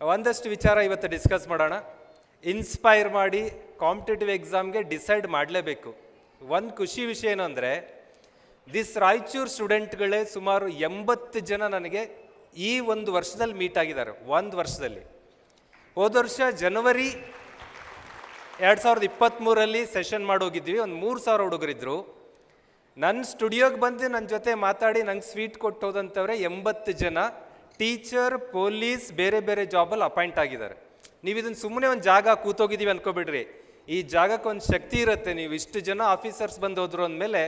ಒಂದಷ್ಟು ವಿಚಾರ ಇವತ್ತು ಡಿಸ್ಕಸ್ ಮಾಡೋಣ. ಇನ್ಸ್ಪೈರ್ ಮಾಡಿ ಕಾಂಪಿಟೇಟಿವ್ ಎಕ್ಸಾಮ್ಗೆ ಡಿಸೈಡ್ ಮಾಡಲೇಬೇಕು. ಒಂದು ಖುಷಿ ವಿಷಯ ಏನು ಅಂದರೆ ದಿಸ್ ರಾಯಚೂರು ಸ್ಟೂಡೆಂಟ್ಗಳೇ ಸುಮಾರು ಎಂಬತ್ತು ಜನ ನನಗೆ ಈ ಒಂದು ವರ್ಷದಲ್ಲಿ ಮೀಟ್ ಆಗಿದ್ದಾರೆ. ಒಂದು ವರ್ಷದಲ್ಲಿ. ಹೋದ ವರ್ಷ ಜನವರಿ ಎರಡು ಸಾವಿರದ ಇಪ್ಪತ್ತ್ಮೂರಲ್ಲಿ ಸೆಷನ್ ಮಾಡೋಗಿದ್ವಿ. ಒಂದು ಮೂರು ಸಾವಿರ ಹುಡುಗರಿದ್ದರು ನನ್ನ ಸ್ಟುಡಿಯೋಗೆ ಬಂದು ನನ್ನ ಜೊತೆ ಮಾತಾಡಿ ನಂಗೆ ಸ್ವೀಟ್ ಕೊಟ್ಟು ಹೋದಂಥವ್ರೆ ಎಂಬತ್ತು ಜನ. ಟೀಚರ್, ಪೊಲೀಸ್ ಬೇರೆ ಬೇರೆ ಜಾಬಲ್ಲಿ ಅಪಾಯಿಂಟ್ ಆಗಿದ್ದಾರೆ. ನೀವು ಇದನ್ನು ಸುಮ್ಮನೆ ಒಂದು ಜಾಗ ಕೂತೋಗಿದ್ದೀವಿ ಅನ್ಕೋಬಿಡ್ರಿ. ಈ ಜಾಗಕ್ಕೆ ಒಂದು ಶಕ್ತಿ ಇರುತ್ತೆ. ನೀವು ಇಷ್ಟು ಜನ ಆಫೀಸರ್ಸ್ ಬಂದು ಹೋದ್ರು ಅಂದಮೇಲೆ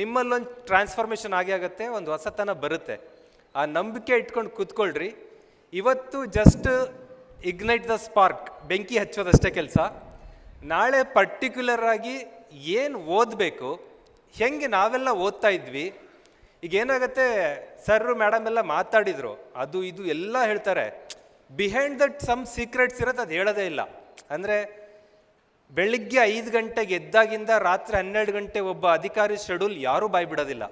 ನಿಮ್ಮಲ್ಲೊಂದು ಟ್ರಾನ್ಸ್ಫಾರ್ಮೇಷನ್ ಆಗೇ ಆಗುತ್ತೆ, ಒಂದು ಹೊಸತನ ಬರುತ್ತೆ. ಆ ನಂಬಿಕೆ ಇಟ್ಕೊಂಡು ಕೂತ್ಕೊಳ್ರಿ. ಇವತ್ತು ಜಸ್ಟ್ ಇಗ್ನೈಟ್ ದ ಸ್ಪಾರ್ಕ್ ಬೆಂಕಿ ಹಚ್ಚೋದಷ್ಟೇ ಕೆಲಸ. ನಾಳೆ ಪರ್ಟಿಕ್ಯುಲರ್ ಆಗಿ ಏನು ಓದಬೇಕು, ಹೆಂಗೆ ನಾವೆಲ್ಲ ಓದ್ತಾ ಇದ್ವಿ ಈಗ ಏನಾಗುತ್ತೆ ಸರ್ ಮೇಡಮ್ ಎಲ್ಲ ಮಾತಾಡಿದ್ರು. ಅದು, ಇದು ಎಲ್ಲ ಹೇಳ್ತಾರೆ. ಬಿಹೈಂಡ್ ದಟ್ ಸಮ್ ಸೀಕ್ರೆಟ್ಸ್ ಇರೋದು ಅದು ಹೇಳೋದೇ ಇಲ್ಲ. ಅಂದರೆ, ಬೆಳಿಗ್ಗೆ ಐದು ಗಂಟೆಗೆ ಎದ್ದಾಗಿಂದ ರಾತ್ರಿ ಹನ್ನೆರಡು ಗಂಟೆ ಒಬ್ಬ ಅಧಿಕಾರಿ ಶೆಡ್ಯೂಲ್ ಯಾರೂ ಬಾಯ್ ಬಿಡೋದಿಲ್ಲ.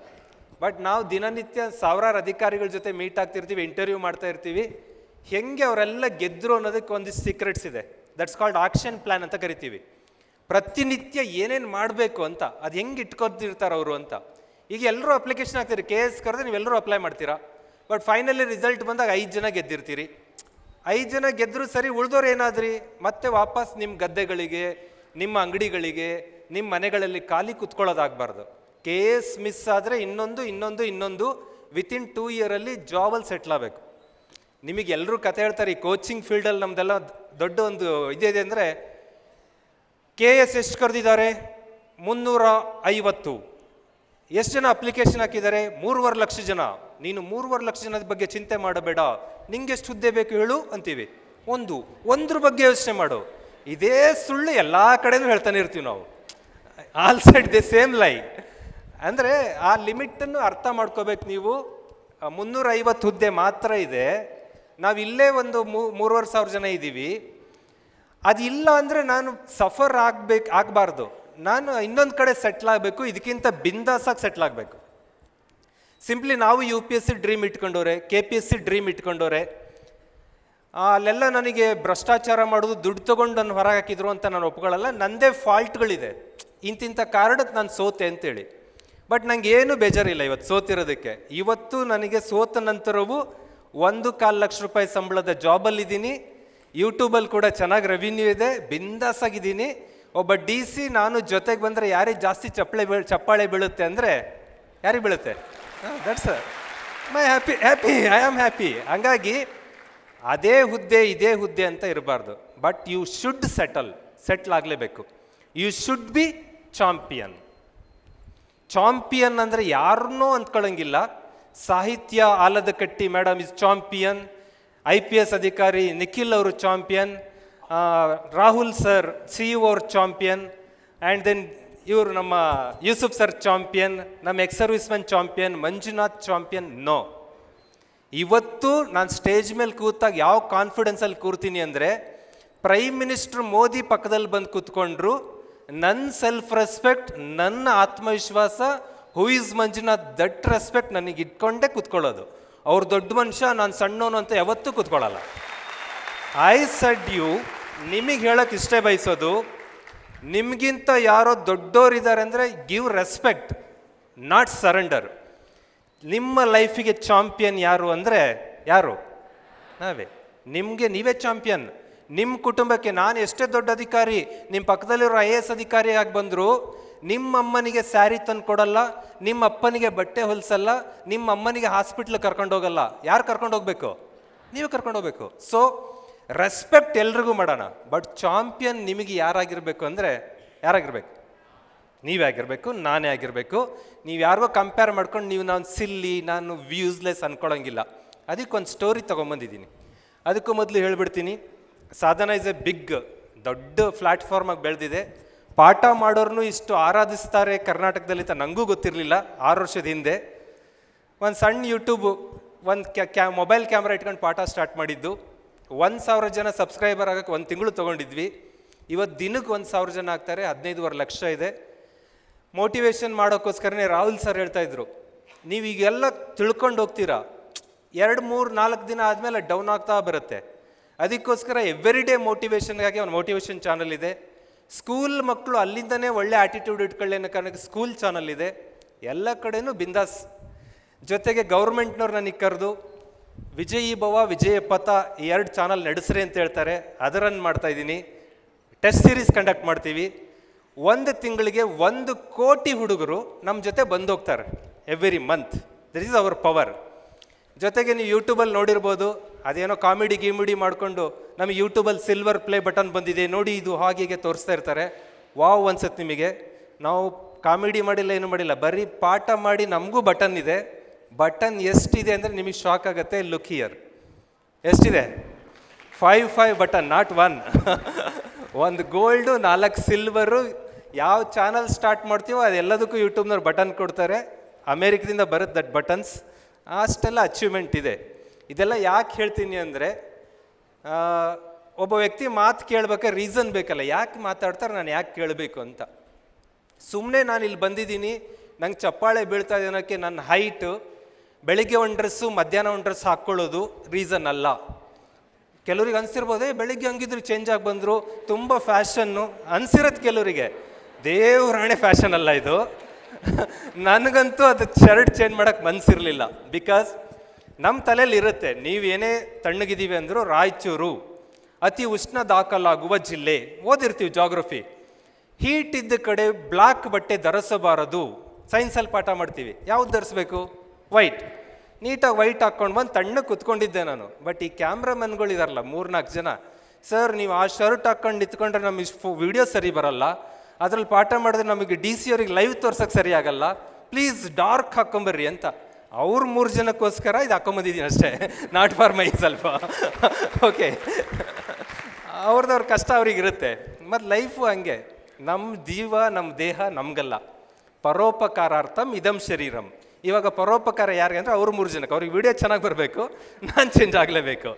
ಬಟ್ ನಾವು ದಿನನಿತ್ಯ ಸಾವಿರಾರು ಅಧಿಕಾರಿಗಳ ಜೊತೆ ಮೀಟ್ ಆಗ್ತಿರ್ತೀವಿ ಇಂಟರ್ವ್ಯೂ ಮಾಡ್ತಾ ಇರ್ತೀವಿ. ಹೆಂಗೆ ಅವರೆಲ್ಲ ಗೆದ್ರು ಅನ್ನೋದಕ್ಕೆ ಒಂದಿಷ್ಟು ಸೀಕ್ರೆಟ್ಸ್ ಇದೆ. ದಟ್ಸ್ ಕಾಲ್ಡ್ ಆಕ್ಷನ್ ಪ್ಲ್ಯಾನ್ ಅಂತ ಕರಿತೀವಿ. ಪ್ರತಿನಿತ್ಯ ಏನೇನು ಮಾಡಬೇಕು ಅಂತ, ಅದು ಹೆಂಗೆ ಇಟ್ಕೊತಿರ್ತಾರೆ ಅವರು ಅಂತ. ಈಗ ಎಲ್ಲರೂ ಅಪ್ಲಿಕೇಶನ್ ಹಾಕ್ತೀರಿ ಕೆ ಎಸ್ ಕರೆದ್ರೆ ನೀವೆಲ್ಲರೂ ಅಪ್ಲೈ ಮಾಡ್ತೀರಾ? ಬಟ್ ಫೈನಲಿ ರಿಸಲ್ಟ್ ಬಂದಾಗ ಐದು ಜನ ಗೆದ್ದಿರ್ತೀರಿ. ಐದು ಜನ ಗೆದ್ದರೂ ಸರಿ, ಉಳ್ದೋರು ಏನಾದ್ರಿ? ಮತ್ತೆ ವಾಪಸ್ ನಿಮ್ಮ ಗದ್ದೆಗಳಿಗೆ, ನಿಮ್ಮ ಅಂಗಡಿಗಳಿಗೆ ನಿಮ್ಮ ಮನೆಗಳಲ್ಲಿ ಖಾಲಿ ಕುತ್ಕೊಳ್ಳೋದಾಗಬಾರ್ದು. ಕೆ ಎಸ್ ಮಿಸ್ ಆದರೆ ಇನ್ನೊಂದು ಇನ್ನೊಂದು ಇನ್ನೊಂದು ವಿತಿನ್ ಟೂ ಇಯರಲ್ಲಿ ಜಾಬಲ್ಲಿ ಸೆಟ್ಲ್ ಆಗಬೇಕು. ನಿಮಗೆ ಎಲ್ಲರೂ ಕತೆ ಹೇಳ್ತಾರೆ, ಈ ಕೋಚಿಂಗ್ ಫೀಲ್ಡಲ್ಲಿ ನಮ್ಮದೆಲ್ಲ ದೊಡ್ಡ ಒಂದು ಇದಿದೆ ಅಂದರೆ ಕೆ ಎಸ್ ಎಷ್ಟು ಕರೆದಿದ್ದಾರೆ? ಮುನ್ನೂರ ಐವತ್ತು. ಎಷ್ಟು ಜನ ಅಪ್ಲಿಕೇಶನ್ ಹಾಕಿದ್ದಾರೆ? ಮೂರುವರೆ ಲಕ್ಷ ಜನ. ನೀನು ಮೂರುವರೆ ಲಕ್ಷ ಜನದ ಬಗ್ಗೆ ಚಿಂತೆ ಮಾಡಬೇಡ. ನಿಂಗೆ ಹುದ್ದೆ ಬೇಕು ಹೇಳು ಅಂತೀವಿ. ಒಂದು, ಒಂದ್ರ ಬಗ್ಗೆ ಯೋಚನೆ ಮಾಡು. ಇದೇ ಸುಳ್ಳು ಎಲ್ಲ ಕಡೆನೂ ಹೇಳ್ತಾನೆ ಇರ್ತೀವಿ ನಾವು. ಆಲ್ ಸೈಡ್ ದಿ ಸೇಮ್ ಲೈ. ಅಂದರೆ ಆ ಲಿಮಿಟನ್ನು ಅರ್ಥ ಮಾಡ್ಕೋಬೇಕು ನೀವು. ಮುನ್ನೂರೈವತ್ತು ಹುದ್ದೆ ಮಾತ್ರ ಇದೆ. ನಾವು ಇಲ್ಲೇ ಒಂದು ಮೂ- ಮೂರುವರೆ ಸಾವಿರ ಜನ ಇದ್ದೀವಿ ಅದಿಲ್ಲ ಅಂದರೆ ನಾನು ಸಫರ್ ಆಗ್ಬೇಕು, ಆಗಬಾರ್ದು. ನಾನು ಇನ್ನೊಂದು ಕಡೆ ಸೆಟ್ಲ್ ಆಗಬೇಕು, ಇದಕ್ಕಿಂತ ಬಿಂದಾಸಾಗಿ ಸೆಟ್ಲ್ ಆಗಬೇಕು. ಸಿಂಪ್ಲಿ ನಾವು U P S C dream ಇಟ್ಕೊಂಡವ್ರೆ K P S C dream ಇಟ್ಕೊಂಡವ್ರೆ ಅಲ್ಲೆಲ್ಲ ನನಗೆ ಭ್ರಷ್ಟಾಚಾರ ಮಾಡೋದು, ದುಡ್ಡು ತೊಗೊಂಡು ನಾನು ಹೊರಗೆ ಹಾಕಿದ್ರು ಅಂತ ನಾನು ಒಪ್ಕೊಳ್ಳಲ್ಲ ನನ್ನದೇ ಫಾಲ್ಟ್ಗಳಿದೆ ಇಂತಿಂಥ ಕಾರಣಕ್ಕೆ ನಾನು ಸೋತೆ ಅಂತೇಳಿ. ಬಟ್ ನನಗೆ ಏನು ಬೇಜಾರಿಲ್ಲ ಇವತ್ತು ಸೋತಿರೋದಕ್ಕೆ. ಇವತ್ತು ನನಗೆ ಸೋತ ನಂತರವೂ ಒಂದು ಕಾಲು ಲಕ್ಷ ರೂಪಾಯಿ ಸಂಬಳದ ಜಾಬಲ್ಲಿದ್ದೀನಿ ಯೂಟ್ಯೂಬಲ್ಲಿ ಕೂಡ ಚೆನ್ನಾಗಿ ರೆವಿನ್ಯೂ ಇದೆ ಬಿಂದಾಸಾಗಿದ್ದೀನಿ ಒಬ್ಬ ಡಿ ಸಿ ನಾನು ಜೊತೆಗೆ ಬಂದರೆ ಯಾರಿಗೆ ಜಾಸ್ತಿ ಚಪ್ಪಳೆ ಬೀಳ್ ಚಪ್ಪಾಳೆ ಬೀಳುತ್ತೆ ಅಂದರೆ ಯಾರಿಗೆ ಬೀಳುತ್ತೆ? That's my happy happy I am happy ಹಂಗಾಗಿ ಅದೇ ಹುದ್ದೆ ಇದೇ ಹುದ್ದೆ ಅಂತ ಇರಬಾರ್ದು. But you should settle settle ಆಗಲೇಬೇಕು. You should be champion champion ಅಂದರೆ ಯಾರನ್ನೂ ಅಂದ್ಕೊಳ್ಳಂಗಿಲ್ಲ ಸಾಹಿತ್ಯ ಆಲದ ಕಟ್ಟಿ madam is champion I P S ಅಧಿಕಾರಿ ನಿಖಿಲ್ ಅವರು ಚಾಂಪಿಯನ್ ರಾಹುಲ್ ಸರ್ ಸಿ ಯು ಅವ್ರ ಚಾಂಪಿಯನ್ ಆ್ಯಂಡ್ ದೆನ್ ಇವರು ನಮ್ಮ ಯೂಸುಫ್ ಸರ್ ಚಾಂಪಿಯನ್, ನಮ್ಮ ex service man champion, Manjunath champion, no. ಇವತ್ತು ನಾನು ಸ್ಟೇಜ್ ಮೇಲೆ ಕೂತಾಗ ಯಾವ ಕಾನ್ಫಿಡೆನ್ಸಲ್ಲಿ ಕೂರ್ತೀನಿ ಅಂದರೆ, ಪ್ರೈಮ್ ಮಿನಿಸ್ಟರ್ ಮೋದಿ ಪಕ್ಕದಲ್ಲಿ ಬಂದು ಕೂತ್ಕೊಂಡ್ರು ನನ್ನ ಸೆಲ್ಫ್ ರೆಸ್ಪೆಕ್ಟ್ ನನ್ನ ಆತ್ಮವಿಶ್ವಾಸ, who is Manjunath, that respect ನನಗೆ ಇಟ್ಕೊಂಡೇ ಕೂತ್ಕೊಳ್ಳೋದು. ಅವ್ರು ದೊಡ್ಡ ಮನುಷ್ಯ, ನಾನು ಸಣ್ಣವನು ಅಂತ ಯಾವತ್ತೂ ಕೂತ್ಕೊಳ್ಳಲ್ಲ. ಐ ಸಡ್ ಯು ನಿಮಗೆ ಹೇಳಕ್ಕೆ ಇಷ್ಟೇ ಬಯಸೋದು, ನಿಮಗಿಂತ ಯಾರೋ ದೊಡ್ಡೋರಿದ್ದಾರೆ ಅಂದರೆ ಗಿವ್ ರೆಸ್ಪೆಕ್ಟ್, ನಾಟ್ ಸರೆಂಡರ್. ನಿಮ್ಮ ಲೈಫಿಗೆ ಚಾಂಪಿಯನ್ ಯಾರು ಅಂದರೆ ಯಾರು? ನಾವೇ. ನಿಮಗೆ ನೀವೇ ಚಾಂಪಿಯನ್. ನಿಮ್ಮ ಕುಟುಂಬಕ್ಕೆ ನಾನು ಎಷ್ಟೇ ದೊಡ್ಡ ಅಧಿಕಾರಿ ನಿಮ್ಮ ಪಕ್ಕದಲ್ಲಿರೋ ಐ ಎ ಎಸ್ ಅಧಿಕಾರಿಯಾಗಿ ಬಂದರೂ, ನಿಮ್ಮ ಅಮ್ಮನಿಗೆ ಸ್ಯಾರಿ ತಂದು ಕೊಡಲ್ಲ, ನಿಮ್ಮ ಅಪ್ಪನಿಗೆ ಬಟ್ಟೆ ಹೊಲಿಸಲ್ಲ, ನಿಮ್ಮ ಅಮ್ಮನಿಗೆ ಹಾಸ್ಪಿಟ್ಲ್ ಕರ್ಕೊಂಡು ಹೋಗಲ್ಲ. ಯಾರು ಕರ್ಕೊಂಡು ಹೋಗಬೇಕು? ನೀವು ಕರ್ಕೊಂಡು ಹೋಗಬೇಕು. ಸೊ ರೆಸ್ಪೆಕ್ಟ್ ಎಲ್ರಿಗೂ ಮಾಡೋಣ. ಬಟ್ ಚಾಂಪಿಯನ್ ನಿಮಗೆ ಯಾರಾಗಿರ್ಬೇಕು ಅಂದರೆ ಯಾರಾಗಿರ್ಬೇಕು? ನೀವೇ ಆಗಿರಬೇಕು, ನಾನೇ ಆಗಿರಬೇಕು. ನೀವು ಯಾರಿಗೋ ಕಂಪೇರ್ ಮಾಡ್ಕೊಂಡು ನೀವು ನಾನು ಸಿಲ್ಲಿ ನಾನು ವ್ಯೂಸ್ಲೆಸ್ ಅಂದ್ಕೊಳ್ಳೋಂಗಿಲ್ಲ ಅದಕ್ಕೊಂದು ಸ್ಟೋರಿ ತೊಗೊಂಬಂದಿದ್ದೀನಿ. ಅದಕ್ಕೂ ಮೊದಲು ಹೇಳ್ಬಿಡ್ತೀನಿ, ಸಾಧನ ಇಸ್ ಎ ಬಿಗ್ ದೊಡ್ಡ ಪ್ಲ್ಯಾಟ್ಫಾರ್ಮಾಗಿ ಬೆಳೆದಿದೆ. ಪಾಠ ಮಾಡೋರ್ನು ಇಷ್ಟು ಆರಾಧಿಸ್ತಾರೆ ಕರ್ನಾಟಕದಲ್ಲಿ ಅಂತ ನನಗೂ ಗೊತ್ತಿರಲಿಲ್ಲ, ಆರು ವರ್ಷದ ಹಿಂದೆ. ಒಂದು ಸಣ್ಣ ಯೂಟ್ಯೂಬು ಒಂದು ಕ್ಯಾ ಮೊಬೈಲ್ ಕ್ಯಾಮ್ರಾ ಇಟ್ಕೊಂಡು ಪಾಠ ಸ್ಟಾರ್ಟ್ ಮಾಡಿದ್ದು. ಒಂದು ಸಾವಿರ ಜನ ಸಬ್ಸ್ಕ್ರೈಬರ್ ಆಗೋಕ್ಕೆ ಒಂದು ತಿಂಗಳು ತೊಗೊಂಡಿದ್ವಿ. ಇವತ್ತು ದಿನಕ್ಕೆ ಒಂದು ಸಾವಿರ ಜನ ಆಗ್ತಾರೆ, ಹದಿನೈದುವರೆ ಲಕ್ಷ ಇದೆ. ಮೋಟಿವೇಶನ್ ಮಾಡೋಕ್ಕೋಸ್ಕರನೇ ರಾಹುಲ್ ಸರ್ ಹೇಳ್ತಾ ಇದ್ರು, ನೀವು ಈಗೆಲ್ಲ ತಿಳ್ಕೊಂಡು ಹೋಗ್ತೀರಾ? ಎರಡು, ಮೂರು, ನಾಲ್ಕು ದಿನ ಆದಮೇಲೆ ಡೌನ್ ಆಗ್ತಾ ಬರುತ್ತೆ. ಅದಕ್ಕೋಸ್ಕರ ಎವ್ರಿ ಡೇ ಮೋಟಿವೇಶನ್ಗಾಗಿ ಒಂದು ಮೋಟಿವೇಶನ್ ಚಾನಲ್ ಇದೆ. ಸ್ಕೂಲ್ ಮಕ್ಕಳು ಅಲ್ಲಿಂದನೇ ಒಳ್ಳೆ ಆಟಿಟ್ಯೂಡ್ ಇಟ್ಕೊಳ್ಳಿ ಅನ್ನೋ ಕಾರಣಕ್ಕೆ ಸ್ಕೂಲ್ ಚಾನಲ್ ಇದೆ. ಎಲ್ಲ ಕಡೆಯೂ ಬಿಂದಾಸ್. ಜೊತೆಗೆ ಗೌರ್ಮೆಂಟ್ನವ್ರು ನನಗೆ ಕರೆದು ವಿಜಯೀ ಭವ, ವಿಜಯ ಪಥ ಎರಡು ಚಾನಲ್ ನಡೆಸ್ರಿ ಅಂತ ಹೇಳ್ತಾರೆ. ಅದರನ್ನು ಮಾಡ್ತಾ ಇದ್ದೀನಿ. ಟೆಸ್ಟ್ ಸೀರೀಸ್ ಕಂಡಕ್ಟ್ ಮಾಡ್ತೀವಿ. ಒಂದು ತಿಂಗಳಿಗೆ ಒಂದು ಕೋಟಿ ಹುಡುಗರು ನಮ್ಮ ಜೊತೆ ಬಂದೋಗ್ತಾರೆ every month this is our power ಜೊತೆಗೆ ನೀವು ಯೂಟ್ಯೂಬಲ್ಲಿ ನೋಡಿರ್ಬೋದು, ಅದೇನೋ ಕಾಮಿಡಿ ಗೀಮಿಡಿ ಮಾಡಿಕೊಂಡು ನಮಗೆ ಯೂಟ್ಯೂಬಲ್ಲಿ ಸಿಲ್ವರ್ ಪ್ಲೇ ಬಟನ್ ಬಂದಿದೆ, ನೋಡಿ ಇದು ಹಾಗೆ ತೋರಿಸ್ತಾ ಇರ್ತಾರೆ. ವಾವ್ ಅನ್ಸತ್ತೆ ನಿಮಗೆ. ನಾವು ಕಾಮಿಡಿ ಮಾಡಿಲ್ಲ, ಏನು ಮಾಡಿಲ್ಲ, ಬರೀ ಪಾಠ ಮಾಡಿ ನಮಗೂ ಬಟನ್ ಇದೆ. ಬಟನ್ ಎಷ್ಟಿದೆ ಅಂದರೆ ನಿಮಗೆ ಶಾಕ್ ಆಗುತ್ತೆ. ಲುಕ್ ಹಿಯರ್ ಎಷ್ಟಿದೆ? Five five button not one ಒಂದು ಗೋಲ್ಡು ನಾಲ್ಕು ಸಿಲ್ವರು ಯಾವ ಚಾನಲ್ ಸ್ಟಾರ್ಟ್ ಮಾಡ್ತೀವೋ ಅದೆಲ್ಲದಕ್ಕೂ ಯೂಟ್ಯೂಬ್ನವ್ರು ಬಟನ್ ಕೊಡ್ತಾರೆ. ಅಮೇರಿಕದಿಂದ ಬರುತ್ತೆ ದಟ್ ಬಟನ್ಸ್ ಅಷ್ಟೆಲ್ಲ ಅಚೀವ್ಮೆಂಟ್ ಇದೆ. ಇದೆಲ್ಲ ಯಾಕೆ ಹೇಳ್ತೀನಿ ಅಂದರೆ ಒಬ್ಬ ವ್ಯಕ್ತಿ ಮಾತು ಕೇಳಬೇಕಾದ್ರೆ ರೀಸನ್ ಬೇಕಲ್ಲ. ಯಾಕೆ ಮಾತಾಡ್ತಾರೆ ನಾನು ಯಾಕೆ ಕೇಳಬೇಕು ಅಂತ. ಸುಮ್ಮನೆ ನಾನು ಇಲ್ಲಿ ಬಂದಿದ್ದೀನಿ, ನಂಗೆ ಚಪ್ಪಾಳೆ ಬೀಳ್ತಾ ಇದೆ ಅನ್ನೋಕ್ಕೆ ನನ್ನ ಹೈಟು ಬೆಳಿಗ್ಗೆ ಒಂದು ಡ್ರೆಸ್ಸು ಮಧ್ಯಾಹ್ನ ಒಂದು ಡ್ರೆಸ್ ಹಾಕ್ಕೊಳ್ಳೋದು ರೀಸನ್ ಅಲ್ಲ. ಕೆಲವ್ರಿಗೆ ಅನ್ಸಿರ್ಬೋದೇ, ಬೆಳಿಗ್ಗೆ ಹಂಗಿದ್ರು ಚೇಂಜ್ ಆಗಿ ಬಂದರು, ತುಂಬ ಫ್ಯಾಷನ್ನು ಅನ್ಸಿರತ್ತೆ ಕೆಲವರಿಗೆ. ದೇವ್ರಾಣೆ ಫ್ಯಾಷನ್ ಅಲ್ಲ ಇದು. ನನಗಂತೂ ಅದು ಶರ್ಟ್ ಚೇಂಜ್ ಮಾಡೋಕ್ಕೆ ಮನಸ್ಸಿರಲಿಲ್ಲ ಬಿಕಾಸ್ ನಮ್ಮ ತಲೆಯಲ್ಲಿ ಇರುತ್ತೆ ನೀವೇನೇ ತಣ್ಣಗಿದ್ದೀವಿ ಅಂದರೂ ರಾಯಚೂರು, ಅತಿ ಉಷ್ಣ ದಾಖಲಾಗುವ ಜಿಲ್ಲೆ. ಓದಿರ್ತೀವಿ ಜಾಗ್ರಫಿ ಹೀಟ್ ಇದ್ದ ಕಡೆ ಬ್ಲ್ಯಾಕ್ ಬಟ್ಟೆ ಧರಿಸಬಾರದು. ಸೈನ್ಸಲ್ಲಿ ಪಾಠ ಮಾಡ್ತೀವಿ. ಯಾವ್ದು ಧರಿಸ್ಬೇಕು? ವೈಟ್ ನೀಟಾಗಿ ವೈಟ್ ಹಾಕ್ಕೊಂಡು ಬಂದು ತಣ್ಣಗೆ ಕುತ್ಕೊಂಡಿದ್ದೆ ನಾನು. ಬಟ್ ಈ ಕ್ಯಾಮ್ರಾಮನ್ಗಳು ಇದಾರಲ್ಲ ಮೂರ್ನಾಲ್ಕು ಜನ. ಸರ್ ನೀವು ಆ ಶರ್ಟ್ ಹಾಕ್ಕೊಂಡು ನಿಂತ್ಕೊಂಡ್ರೆ ನಮಗೆ ವಿಡಿಯೋ ಸರಿ ಬರಲ್ಲ. ಅದ್ರಲ್ಲಿ ಪಾಠ ಮಾಡಿದ್ರೆ ನಮಗೆ ಡಿ ಸಿ ಅವ್ರಿಗೆ ಲೈವ್ ತೋರ್ಸೋಕೆ ಸರಿ ಆಗಲ್ಲ. ಪ್ಲೀಸ್ ಡಾರ್ಕ್ ಹಾಕ್ಕೊಂಬರ್ರಿ ಅಂತ. ಅವ್ರ ಮೂರು ಜನಕ್ಕೋಸ್ಕರ ಇದು ಹಾಕೊಂಬಂದಿದ್ದೀನಿ ಅಷ್ಟೇ. ನಾಟ್ ಫಾರ್ ಮೈ ಸ್ವಲ್ಪ ಓಕೆ ಅವ್ರದವ್ರ ಕಷ್ಟ ಅವ್ರಿಗೆ ಇರುತ್ತೆ. ಮತ್ತು ಲೈಫು ಹಂಗೆ. ನಮ್ಮ ಜೀವ ನಮ್ಮ ದೇಹ ನಮಗಲ್ಲ. ಪರೋಪಕಾರಾರ್ಥಂ ಇದಂ ಶರೀರಂ. ಇವಾಗ ಪರೋಪಕಾರ ಯಾರಿಗೆ ಅಂದರೆ ಅವರು ಮೂರು ಜನಕ್ಕೆ. ಅವ್ರಿಗೆ ವಿಡಿಯೋ ಚೆನ್ನಾಗಿ ಬರಬೇಕು ನಾನು ಚೇಂಜ್ ಆಗಲೇಬೇಕು.